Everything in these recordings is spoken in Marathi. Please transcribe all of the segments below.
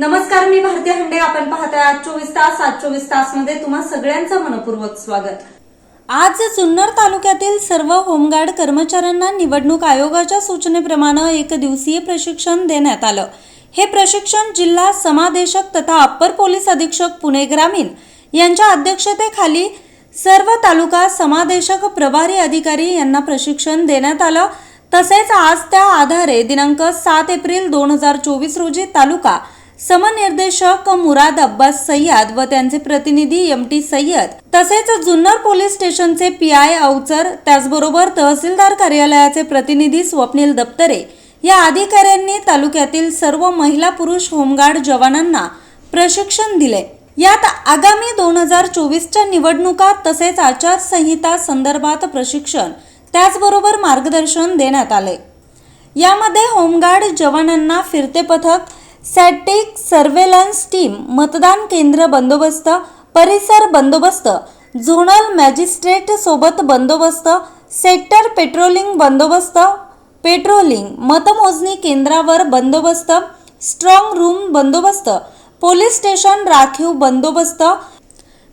नमस्कार मी भारती हंडे. आपण पाहताय आज चोवीस तास आज चोवीस तासमध्ये तुम्हा सगळ्यांचं मनपूर्वक स्वागत. आज जुन्नर तालुक्यातील सर्व होमगार्ड कर्मचाऱ्यांना निवडणूक आयोगाच्या सूचनेप्रमाणे एक दिवसीय प्रशिक्षण देण्यात आलं. हे प्रशिक्षण जिल्हा समादेशक तथा अप्पर पोलीस अधीक्षक पुणे ग्रामीण यांच्या अध्यक्षतेखाली सर्व तालुका समादेशक प्रभारी अधिकारी यांना प्रशिक्षण देण्यात आलं. तसेच आज त्या आधारे दिनांक सात एप्रिल दोन हजार चोवीस रोजी तालुका समनिर्देशक मुराद अब्बास सय्यद व त्यांचे प्रतिनिधी एम टी सय्यद तसेच जुन्नर पोलीस स्टेशनचे पी आय अवचर त्याचबरोबर तहसीलदार कार्यालयाचे प्रतिनिधी स्वप्नील दप्तरे या अधिकाऱ्यांनी तालुक्यातील सर्व महिला पुरुष होमगार्ड जवानांना प्रशिक्षण दिले. यात आगामी दोन हजार चोवीसच्या निवडणुका तसेच आचारसंहिता संदर्भात प्रशिक्षण त्याचबरोबर मार्गदर्शन देण्यात आले. यामध्ये होमगार्ड जवानांना फिरते पथक सॅटिक सर्वेलन्स टीम मतदान केंद्र बंदोबस्त परिसर बंदोबस्त झोनल मॅजिस्ट्रेट सोबत बंदोबस्त सेक्टर पेट्रोलिंग बंदोबस्त पेट्रोलिंग मतमोजणी केंद्रावर बंदोबस्त स्ट्रॉंग रूम बंदोबस्त पोलीस स्टेशन राखीव बंदोबस्त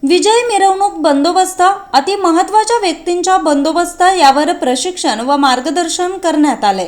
विजय मिरवणूक बंदोबस्त अति महत्त्वाच्या व्यक्तींच्या बंदोबस्त यावर प्रशिक्षण व मार्गदर्शन करण्यात आले.